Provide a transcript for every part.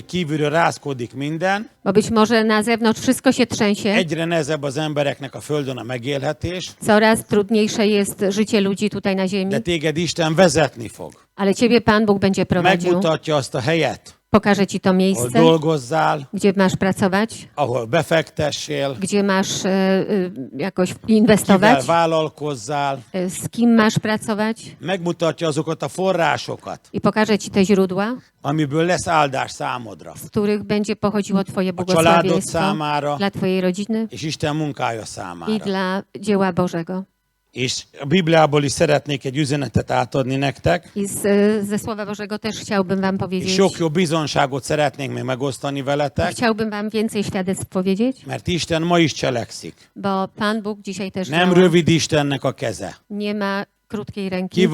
hogy kívülről rázkodik minden, Bo być może na zewnątrz wszystko się trzęsie, egyre nehezebb az embereknek a földön a megélhetés, coraz trudniejsze jest życie ludzi tutaj na ziemi, de téged Isten vezetni fog. ale ciebie Pan Bóg będzie prowadził. Megmutatja azt a helyet, Pokaże ci to ahol miejsce, dolgozzál, gdzie masz pracować, ahol befektessél, gdzie masz e, e, jakoś kivel inwestować, vállalkozzál, e, z kim masz pracować. Megmutatja azokat a forrásokat, i pokaże ci te źródła, amiből lesz áldás számodra, z których będzie pochodziło Twoje családod błogosławieństwo számára, dla Twojej rodziny és Isten munkája i számára. dla dzieła Bożego. És a Bibliából is szeretnék egy üzenetet átadni nektek, I z, ze Słowa Bożego też chciałbym Wam és powiedzieć, sok jó bizonságot szeretnénk még megosztani veletek, chciałbym Wam więcej świadectw powiedzieć, mert Isten ma is cselekszik. bo Pan Bóg dzisiaj też Nem działa. rövid Istennek a keze. nie ma krótkiej Ki ręki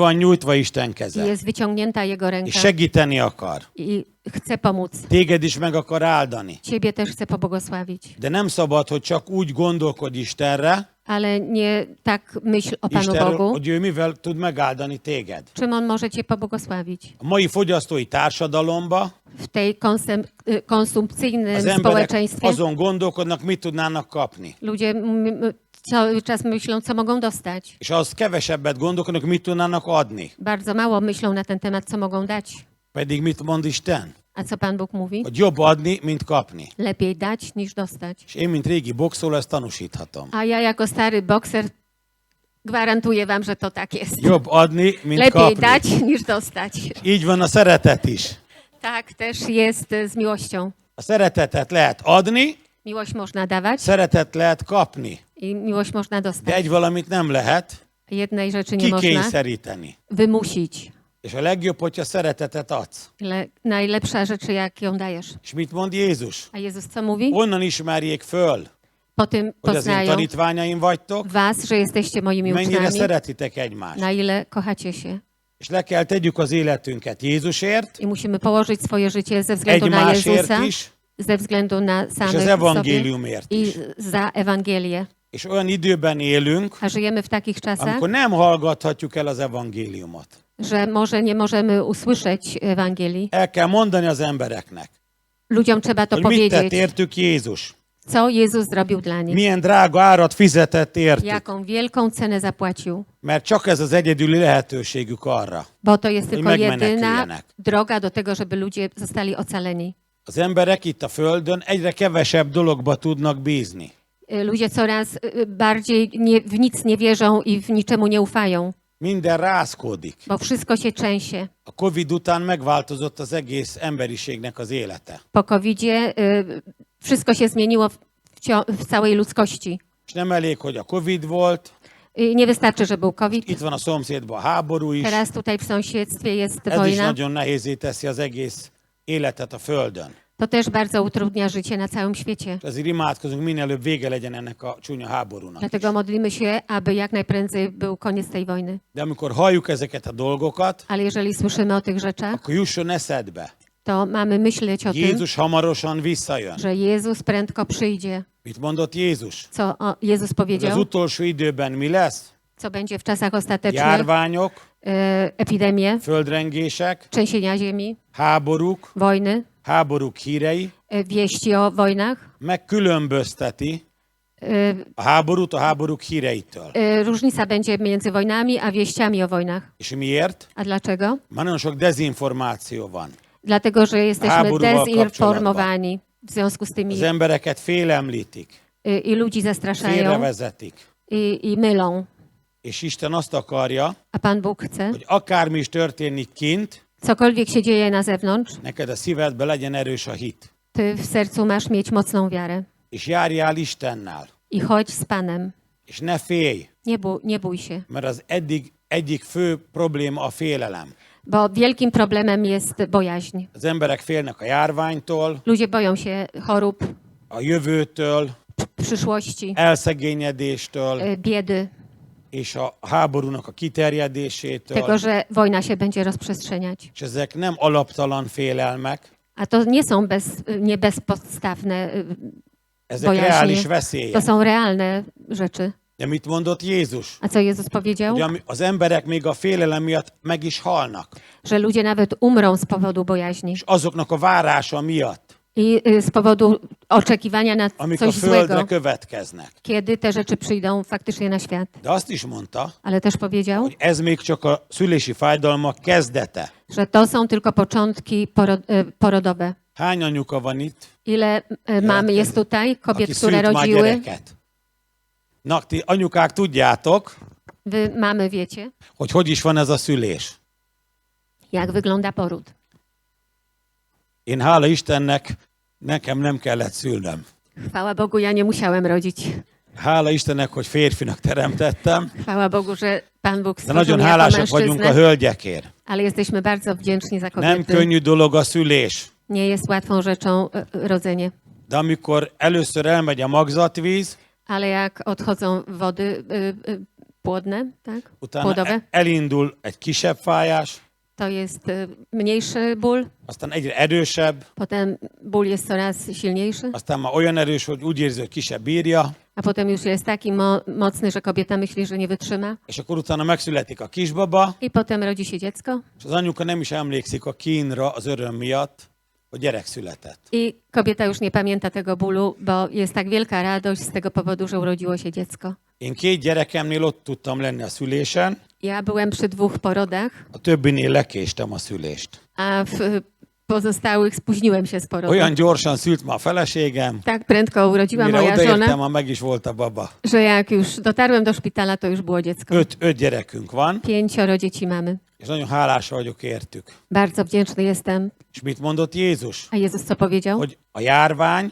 Isten keze. jest wyciągnięta Jego És ręka segíteni akar. i chce pomóc. Téged is meg akar áldani. Ciebie też chce pobłogosławić. De nem szabad, hogy csak úgy gondolkodj Istenre, Ale nie tak myśl o Panu Istenről, Bogu, hogy ő mivel tud megáldani téged. czym On może Cię pobłogosławić. A mai fogyasztói társadalomba W tej konsum, y, konsumpcyjnym az emberek społeczeństwie azon gondolkodnak, mit tudnának kapni. ludzie m- m- cały czas myślą, co mogą dostać. És az kevesebbet gondolkodnak, mit tudnának adni. Bardzo mało myślą na ten temat, co mogą dać. Pedig mit mond Isten? A co Pan Bóg mówi? Hogy jobb adni, mint kapni. Lepiej dać niż dostać. És én, mint régi boxoló, ezt tanúsíthatom. A ja jako stary bokser gwarantuję wam, że to tak jest. Jobb adni, mint Lepiej kapni. dać niż dostać. Így van a szeretet is. Tak też jest e, z miłością. A szeretetet lehet adni, Miłość można dawać szeretet lehet kapni. I miłość można De dostać. egy valamit nem lehet Jednej rzeczy nie można kikényszeríteni. wymusić. És a legjobb, hogyha szeretetet adsz. Le, najlepsza rzecz, jak ją dajesz. És mit mond Jézus? A Jezus co mówi? Onnan ismerjék föl, Po tym hogy az én poznają tanítványaim vagytok, was, że jesteście moimi mennyire uczniami, szeretitek egymást. na ile kochacie się. És le kell tegyük az életünket Jézusért, I musimy położyć swoje życie ze względu na egymásért Jezusa, is, ze względu na samych sobie evangéliumért i is. za Ewangelię. És olyan időben élünk, A żyjemy w takich czasach, amikor nem hallgathatjuk el az evangéliumot. że może nie możemy usłyszeć Ewangelii. El kell mondani az embereknek, Ludziom trzeba to hogy mit tett powiedzieć, értük Jézus. co Jezus zrobił dla nich. Milyen drága árat fizetett értük. Jaką wielką cenę zapłacił. Mert csak ez az egyedüli lehetőségük arra. Bo to jest tylko jedyna megmeneküljenek. droga do tego, żeby ludzie zostali ocaleni. Az emberek itt a Földön egyre kevesebb dologba tudnak bízni. Y, Ludzie coraz y, bardziej nie, w nic nie wierzą i w niczemu nie ufają, Minden rázkódik. bo wszystko się trzęsie. A Covid után megváltozott az egész emberiségnek az élete. Po COVID-zie y, wszystko się zmieniło w, w, całej ludzkości. És nem elég, hogy a Covid volt, Y, Nie wystarczy, że był COVID. itt van a szomszédban háború is, Teraz tutaj w sąsiedztwie jest ez is wojna. nagyon nehézé teszi az egész életet a Földön. To też bardzo utrudnia życie na całym świecie. És ezért imádkozunk, minél előbb vége legyen ennek a csúnya háborúnak. Dlatego modlimy się, aby jak najprędzej był koniec tej wojny. De amikor halljuk ezeket a dolgokat, Ale jeżeli słyszymy o tych rzeczach, akkor jusson eszedbe. to mamy myśleć o tym, Jézus hamarosan visszajön. że Jezus prędko przyjdzie. Mit mondott Jézus? Co o, Jezus Hogy az powiedział? utolsó időben mi lesz? Co będzie w czasach ostatecznych? Járványok, E, epidemie, földrengések, trzęsienia ziemi, háborúk, wojny, háborúk hírei, e, wieści o wojnach. megkülönbözteti E, a háborút a háborúk híreitől. e, różnica będzie między wojnami a wieściami o wojnach. És miért? A dlaczego? Már nagyon sok dezinformáció van. Dlatego, że jesteśmy dezinformowani w związku z tymi Az embereket félemlítik, e, i ludzi zastraszają i, i mylą. És Isten azt akarja, A Pan Bóg chce, hogy akármi is történik kint, cokolwiek się dzieje na zewnątrz, neked a szívedbe legyen erős a hit. ty w sercu masz mieć mocną wiarę. És járjál Istennel. I chodź z Panem. És ne félj, Nie, bój, nie bój się. mert az eddig egyik fő probléma a félelem. Bo wielkim problemem jest bojaźń. Az emberek félnek a járványtól, Ludzie boją się chorób, a jövőtől, przyszłości, elszegényedéstől, e, biedy, és a háborúnak a kiterjedésétől. tego, że wojna się będzie rozprzestrzeniać. És ezek nem alaptalan félelmek, A to nie są bez, nie bezpodstawne, y, ezek Bojaźnie. reális to veszélyek. są realne rzeczy. De mit mondott Jézus? A co Jezus powiedział? Hogy az emberek még a félelem miatt meg is halnak. Że ludzie nawet umrą z powodu bojaźni És azoknak a várása miatt, i y, z powodu oczekiwania na coś földre złego, következnek. kiedy te rzeczy przyjdą faktycznie na świat. De azt is mondta, Ale też powiedział, hogy ez még csak a szülési fájdalmak kezdete. że to są tylko początki poro- y, porodowe. Hány anyuka van itt, Ile y, mam jest tutaj, aki kobiet, które szült már rodziły? gyereket? Na, ti anyukák tudjátok, Wy mamy wiecie, hogy hogy is van ez a szülés. jak wygląda poród. Én hála Istennek, nekem nem kellett szülnöm. Chwała Bogu, ja nie musiałem rodzić. Hála Istennek, hogy férfinak teremtettem, Chwała Bogu, że Pan Bóg de stworzył nagyon mnie jako hálásak vagyunk a mężczyznę, hölgyekért. ale jesteśmy bardzo wdzięczni za Nem kobiety. könnyű dolog a szülés, Nie jest łatwą rzeczą y, y, rodzenie. de amikor először elmegy a magzatvíz, Ale jak odchodzą wody y, y, płodne, tak? utána Płodowe, e- elindul egy kisebb fájás, to jest y, mniejszy ból, aztán egyre erősebb, potem ból jest coraz silniejszy, aztán már olyan erős, hogy úgy érzi, hogy ki se bírja, a potem już jest taki mo- mocny, że kobieta myśli, że nie wytrzyma. és akkor utána megszületik a kisbaba, I potem rodzi się dziecko. És az anyuka nem is emlékszik a kínra az öröm miatt, hogy gyerek született. i kobieta już nie pamięta tego bólu, bo jest tak wielka radość z tego powodu, że urodziło się dziecko. Én két gyerekemnél ott tudtam lenni a szülésen, Ja byłem przy dwóch porodach, a többinél lekéstem a szülést. a w pozostałych spóźniłem się z porodem. Olyan gyorsan szült ma a feleségem, Tak prędko urodziła mire moja odaértem, żona, már meg is volt a baba. że jak już dotarłem do szpitala, to już było dziecko. Öt, öt gyerekünk van, Pięcioro dzieci mamy. és nagyon hálás vagyok értük. Bardzo wdzięczny jestem. És mit mondott Jézus? A Jezus co powiedział? Hogy a járvány,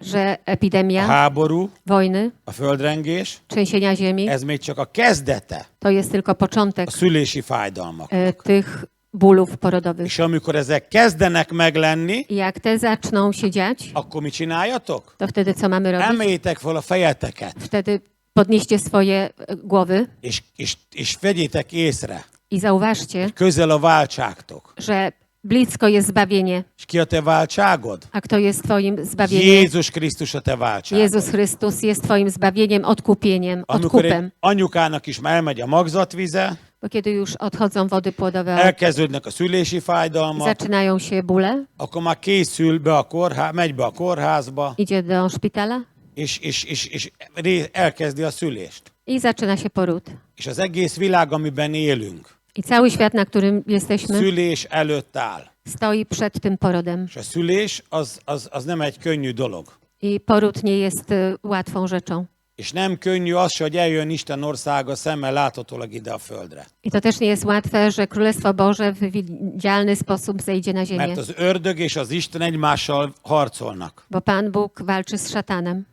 Że epidemia, háború, wojny, a földrengés, trzęsienia ziemi, ez még csak a kezdete to jest tylko początek a szülési fájdalmak. e, tych bólów porodowych. És amikor ezek kezdenek meglenni, jak te zaczną się dziać, akkor mit csináljatok? to wtedy co mamy robić? Emeljétek fel a fejeteket, Wtedy podnieście swoje e, głowy és, és, és vegyétek észre, i zauważcie, közel a váltságtok. że blisko jest zbawienie. A kto jest twoim zbawieniem? Jézus Krisztus a te. Jezus Chrystus jest twoim zbawieniem, odkupieniem, Amikor odkupem. anyukának is már elmegy a magzatvize, Bo kiedy już odchodzą wody płodowe, elkezdődnek a szülési fájdalmak, zaczynają się bóle, akkor már készül be a kórház, megy be a kórházba, idzie do szpitala és, és, és, és ré- elkezdi a szülést. i zaczyna się poród. És az egész világ, amiben élünk, I cały świat, na którym jesteśmy, szülés előtt áll. stoi przed tym porodem. És a szülés az, az, az nem egy könnyű dolog. I poród nie jest y, łatwą rzeczą. És nem könnyű az se, hogy eljön Isten országa szemmel láthatólag ide a földre. I to też nie jest łatwe, że Królestwo Boże w widzialny sposób zejdzie na ziemię. Mert az ördög és az Isten egymással harcolnak. Bo Pan Bóg walczy z szatanem.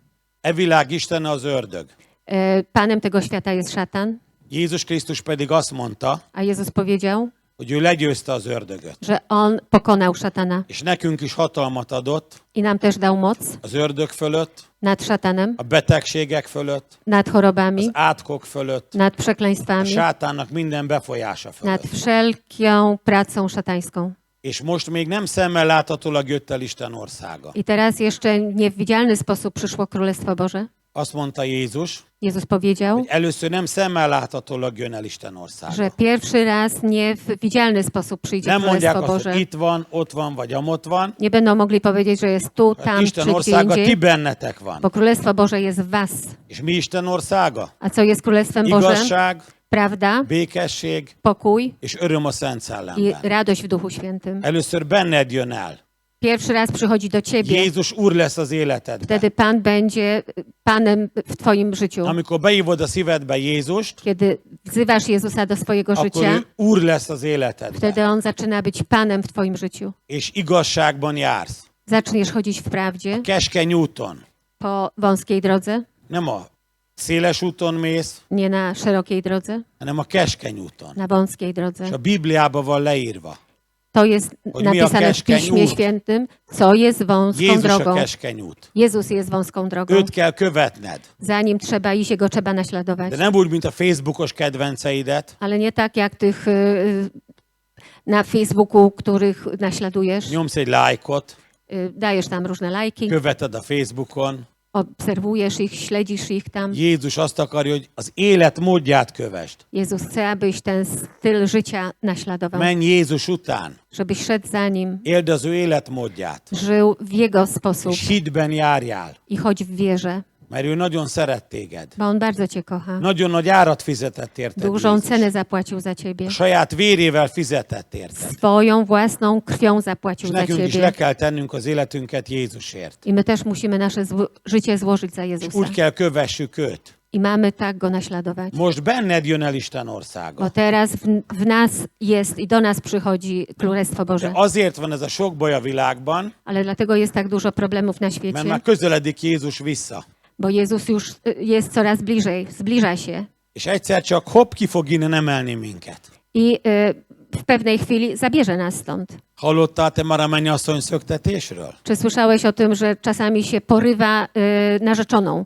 E világ Istene az ördög. E, Panem tego świata jest szatan, Jézus Krisztus pedig azt mondta, a Jezus powiedział, hogy ő legyőzte az ördögöt. że On pokonał szatana És nekünk is hatalmat adott i nam też dał moc az ördög fölött, nad szatanem, a betegségek fölött, nad chorobami, az átkok fölött, nad a przekleństwami, sátánnak minden befolyása nad fölött. wszelką pracą szatańską. És most még nem szemmel láthatólag jött el Isten országa. I teraz jeszcze w widzialny sposób przyszło Królestwo Boże. Azt mondta Jézus, Jezus powiedział, hogy először nem szemmel láthatólag jön el Isten országa. że pierwszy raz nie w widzialny sposób przyjdzie Nem mondják Królestwo azt, hogy Boże. itt van, ott van, vagy amott van. Nie będą mogli powiedzieć, że jest tu, tam Isten czy gdzie országa ti indziej, bennetek van. bo Królestwo Boże jest w was. És mi Isten országa? A co jest Królestwem Bożym? Igazság, Prawda, békesség pokój és öröm a Szent i Szellemben. radość w Duchu Świętym. Először benned jön el. Pierwszy raz przychodzi do ciebie, Jézus Úr lesz az életedben. wtedy Pan będzie Panem w twoim życiu. Amikor beívod a szívedbe Jézust, Kiedy wzywasz Jezusa do swojego akkor życia, ő Úr lesz az életedben. wtedy On zaczyna być Panem w twoim życiu. És igazságban jársz. Zaczniesz chodzić w prawdzie, Keskeny úton. po wąskiej drodze, Nem a széles úton mész, nie na szerokiej drodze, hanem a keskeny úton. na wąskiej drodze. És a Bibliában van leírva. To jest Hogy mi a napisane w keskeny Piśmie út? Świętym, co jest wąską Jézus a drogą. keskeny út. Jezus jest wąską drogą. Őt kell követned. Za nim trzeba iść, jego trzeba naśladować. De nem úgy, mint a Facebookos kedvenceidet. Ale nie tak jak tych y, y, na Facebooku, których naśladujesz. Nyomsz egy lájkot, Y, Dajesz tam różne lajki, követed a Facebookon, obserwujesz ich, śledzisz ich tam. Jézus azt akarja, hogy az élet módját kövesd. Jezus chce, abyś ten styl życia naśladował, Menj Jézus után. żebyś szedł za Nim, Éld az ő életmódját. żył w Jego sposób És hitben járjál. i chodź w wierze, Mert ő nagyon szeret téged. bo On bardzo Cię kocha. Nagyon nagy árat fizetett érted Dużą Jézus. cenę zapłacił za Ciebie. A saját vérével fizetett érted. Swoją własną krwią zapłacił za nekünk is Ciebie. le kell tennünk az életünket Jézusért. I my też musimy nasze zło- życie złożyć za És Jezusa. úgy kell kövessük őt. I mamy tak Go naśladować. Most benned jön el Isten országa. Bo teraz w, w nas jest i do nas przychodzi Królestwo De Boże. azért van ez a sok baj a világban, Ale dlatego jest tak dużo problemów na mert świecie, már közeledik Jézus vissza. Bo Jezus już y, jest coraz bliżej, zbliża się. És egyszer csak hopp, ki fog innen emelni minket. I y, w pewnej chwili zabierze nas stąd. Hallottál te már a mennyasszony szöktetésről? Czy słyszałeś o tym, że czasami się porywa y, narzeczoną?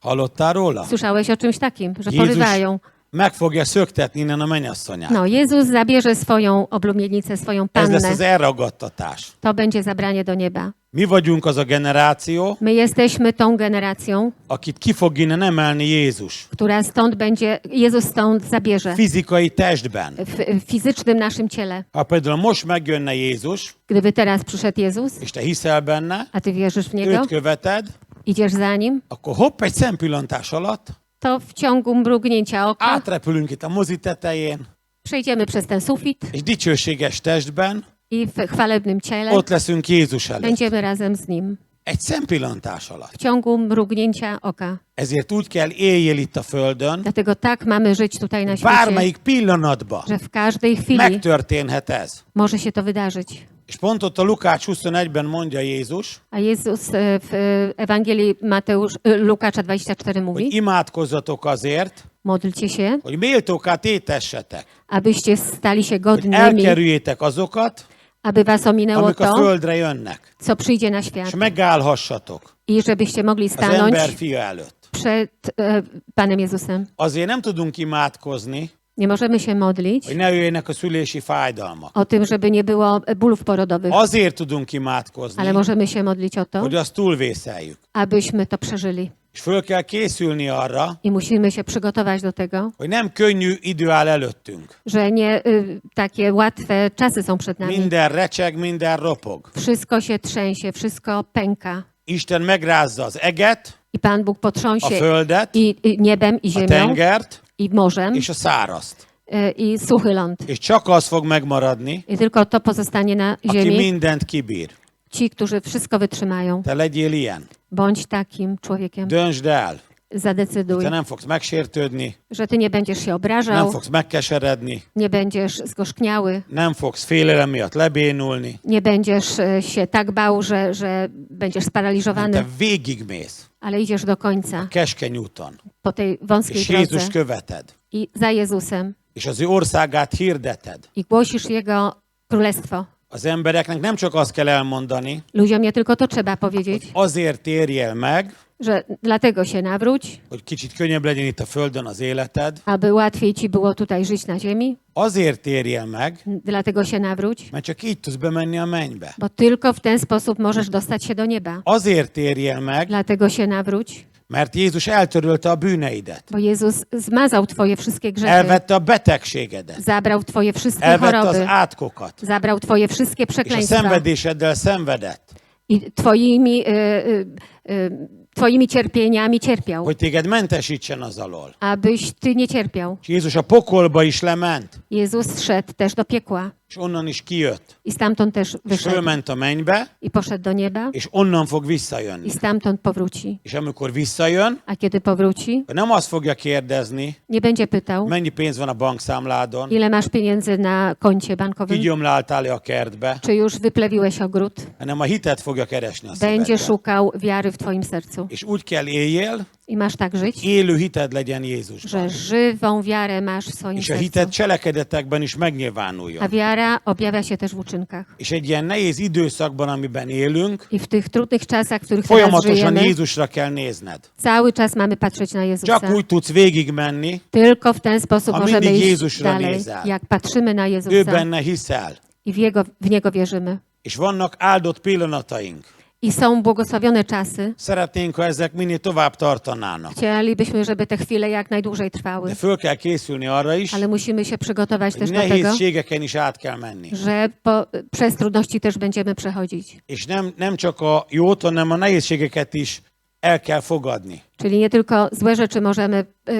Hallottál róla? Słyszałeś o czymś takim, że Jézus porywają? Meg fogja szöktetni innen a mennyasszonyát. No, Jezus zabierze swoją oblubienicę, swoją Ez lesz pannę. az elragadtatás. To będzie zabranie do nieba. Mi vagyunk az a generáció, My jesteśmy tą generacją, akit ki fog innen emelni Jézus. która stąd będzie, Jezus stąd zabierze Fizikai testben. w, w fizycznym naszym ciele. Ha például most megjönne Jézus, Gdyby teraz przyszedł Jezus, és te hiszel benne, a ty wierzysz w Niego, őt követed, idziesz za Nim, akkor hopp, egy szempillantás alatt to w ciągu mrugnięcia oka átrepülünk itt a mozi tetején, przejdziemy przez ten sufit és dicsőséges testben i w chwalebnym ciele ott leszünk Jézus előtt. będziemy razem z Nim. Egy szempillantás alatt. W ciągu mrugnięcia oka. Ezért úgy kell éljél itt a Földön, Dlatego tak mamy żyć tutaj na świecie, bármelyik pillanatban że w każdej chwili megtörténhet ez. może się to wydarzyć. És pont ott a Lukács 21-ben mondja Jézus, A Jezus e, w e, Ewangelii Mateusz, e, Lukacza 24 hogy mówi, imádkozzatok azért, modlcie się, hogy méltóká tétessetek, abyście stali się hogy godnymi, elkerüljétek azokat, aby was ominęło amik a to, földre jönnek, co przyjdzie na świat és megállhassatok i żebyście mogli az stanąć ember fia előtt. przed e, Panem Jezusem. Azért nem tudunk imádkozni, Nie możemy się modlić hogy ne jöjjenek a szülési fájdalmak. o tym, żeby nie było bólów porodowych, Azért tudunk imádkozni, ale możemy się modlić o to, hogy azt túlvészeljük. abyśmy to przeżyli. És föl kell készülni arra, I musimy się przygotować do tego, hogy nem könnyű idő áll előttünk. że nie y, takie łatwe czasy są przed nami. Minden recseg, minden ropog. Wszystko się trzęsie, wszystko pęka. Isten megrázza az eget, I Pan Bóg a potrząsie földet, i, i niebem, i a ziemią, tengert, i morzem, és a szárazt. y, i suchy ląd. És csak az fog megmaradni, I tylko to pozostanie na aki ziemi. mindent kibír. Ci, którzy wszystko wytrzymają. Te legyél ilyen. Bądź takim człowiekiem. Döntsd el. Zadecyduj, Te nem fogsz megsértődni, że ty nie będziesz się nem obrażał, fogsz megkeseredni, nie będziesz zgorzkniały, nem fogsz félelem miatt lebénulni, nie będziesz e, się tak bał, że, że będziesz hanem te sparaliżowany, végigmész ale idziesz do końca. keskeny úton, po tej wąskiej és Jézus drodze követed, i za Jezusem. És az ő országát hirdeted. i głosisz Jego królestwo. Az embereknek nem csak azt kell elmondani, Ludziom nie tylko to trzeba powiedzieć, azért térj el meg, że dlatego się nawróć, hogy kicsit könnyebb legyen itt a Földön az életed, aby łatwiej ci było tutaj żyć na ziemi, azért térj el meg, dlatego się nawróć, mert csak így tudsz bemenni a mennybe. bo tylko w ten sposób możesz dostać się do nieba. Azért térj el meg, Dlatego się nawróć, mert Jézus eltörölte a bűneidet. bo Jezus zmazał twoje wszystkie grzechy, Elvette a betegségedet. zabrał twoje wszystkie Elvette az choroby, átkokat. zabrał twoje wszystkie És a przekleństwa szenvedéseddel szenvedett, i twoimi, y, y, y, twoimi cierpieniami cierpiał, hogy téged mentesítsen az alól. abyś ty nie cierpiał. És Jézus a pokolba is lement, Jezus szedł też do piekła és onnan is kijött. i stamtąd też És wyszedł fölment a mennybe, i poszedł do nieba és onnan fog i visszajönni. stamtąd powróci. És amikor visszajön, A kiedy powróci, nem azt fogja kérdezni, nie będzie pytał, mennyi pénz van a bankszámládon, ile masz pieniędzy na koncie bankowym, kigyomláltál-e a kertbe, czy już wyplewiłeś ogród. hanem a hitet fogja keresni a Będzie szukał wiary w twoim sercu. És úgy kell éljél, I masz tak żyć, élő hited legyen Jézusban. że żywą wiarę masz w swoim És a sercu. hited cselekedetekben is A megnyilvánuljon. wiara objawia się też w uczynkach. És egy ilyen nehéz időszakban, amiben élünk, I w tych trudnych czasach, w których teraz folyamatosan żyjemy, Jézusra kell nézned. cały czas mamy patrzeć na Jezusa. Csak úgy tudsz végigmenni, Tylko w ten sposób A możemy mindig iść Jezusra dalej, nézel. jak patrzymy na ő Jezusa benne hiszel. i w, Jego, w Niego wierzymy. És vannak áldott pillanataink. I są błogosławione czasy, Szeretnénk, ha ezek minél tovább tartanának. chcielibyśmy, żeby te chwile jak najdłużej trwały. De föl kell készülni arra is, Ale musimy się przygotować hogy też do tego, nehézségeken is át kell menni. że po, przez trudności też będziemy przechodzić. És nem, nem csak a jót, hanem a nehézségeket is el kell fogadni. Czyli nie tylko złe rzeczy możemy, y,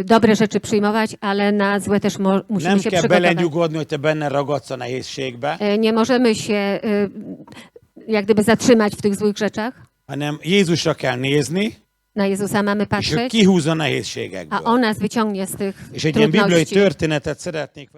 y, dobre rzeczy przyjmować, ale na złe też mo, musimy Nem się kell przygotować. belenyugodni, hogy te benne ragadsz a nehézségbe, E, Nie możemy się jak gdyby zatrzymać w tych złych rzeczach. hanem Jézusra kell nézni, Na Jezusa mamy és ő patrzeć, kihúz a a nehézségeekből. On nas wyciągnie z tych És egy ilyen bibliai trudności. történetet szeretnék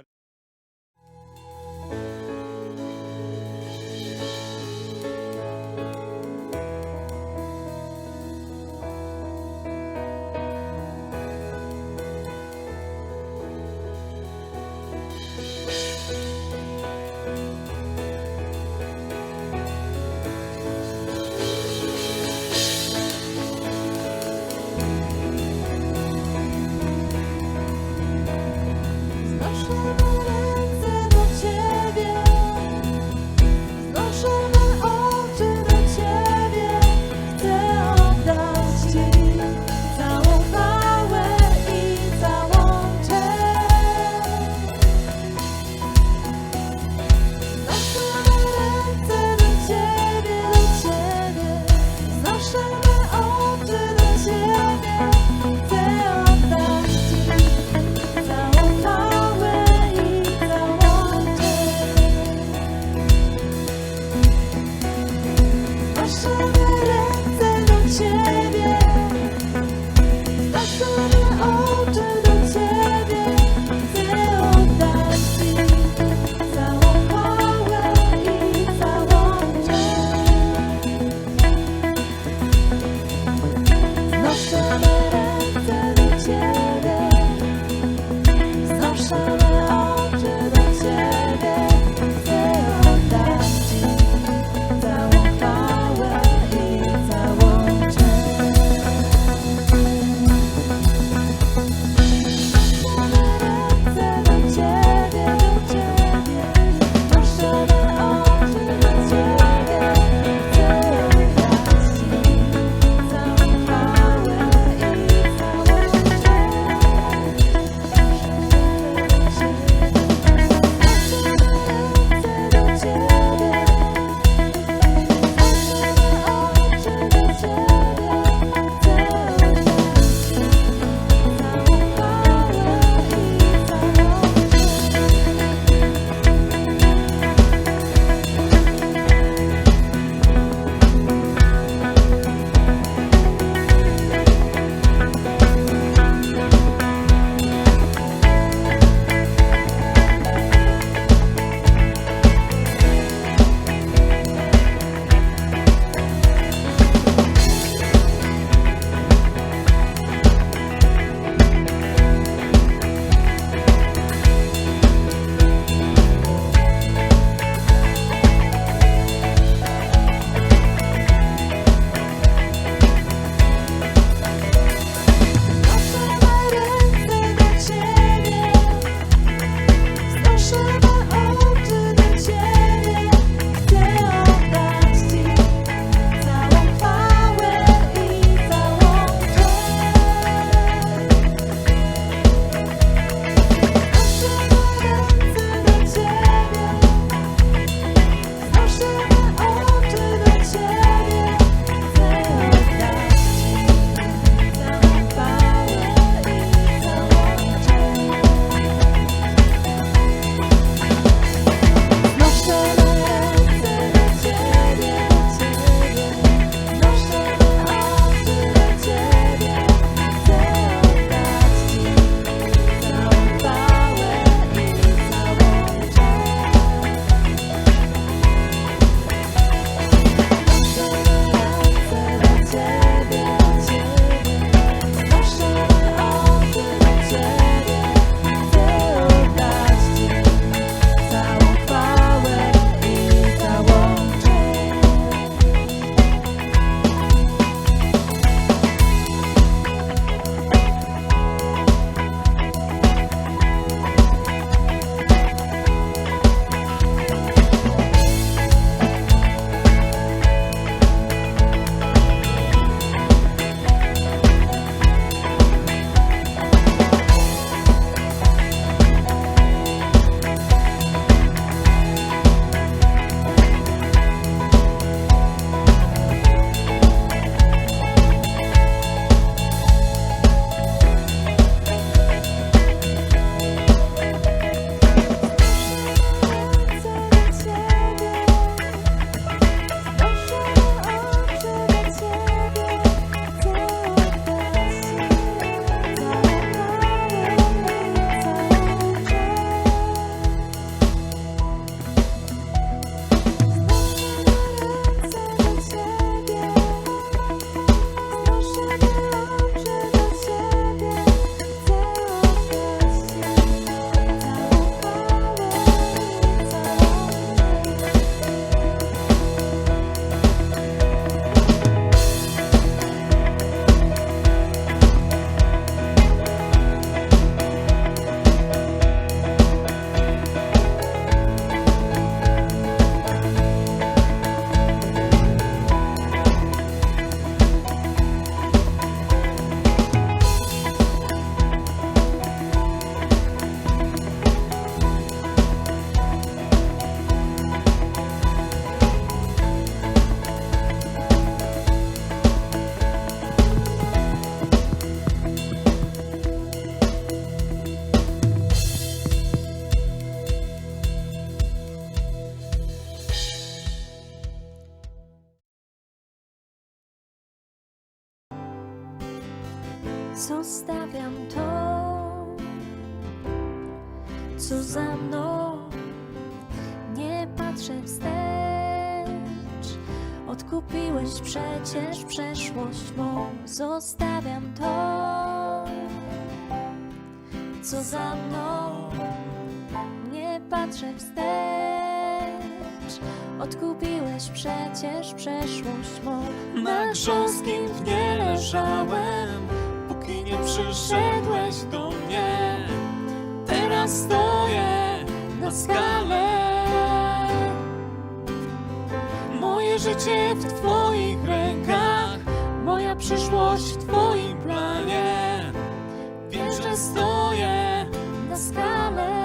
odkupiłeś przecież przeszłość mą. Zostawiam to, co za mną. Nie patrzę wstecz, odkupiłeś przecież przeszłość mą. Na grząskim dnie leżałem, póki nie przyszedłeś do mnie. Teraz stoję na skale. życie w Twoich rękach, moja przyszłość w Twoim planie. Wiem, że stoję na skalę.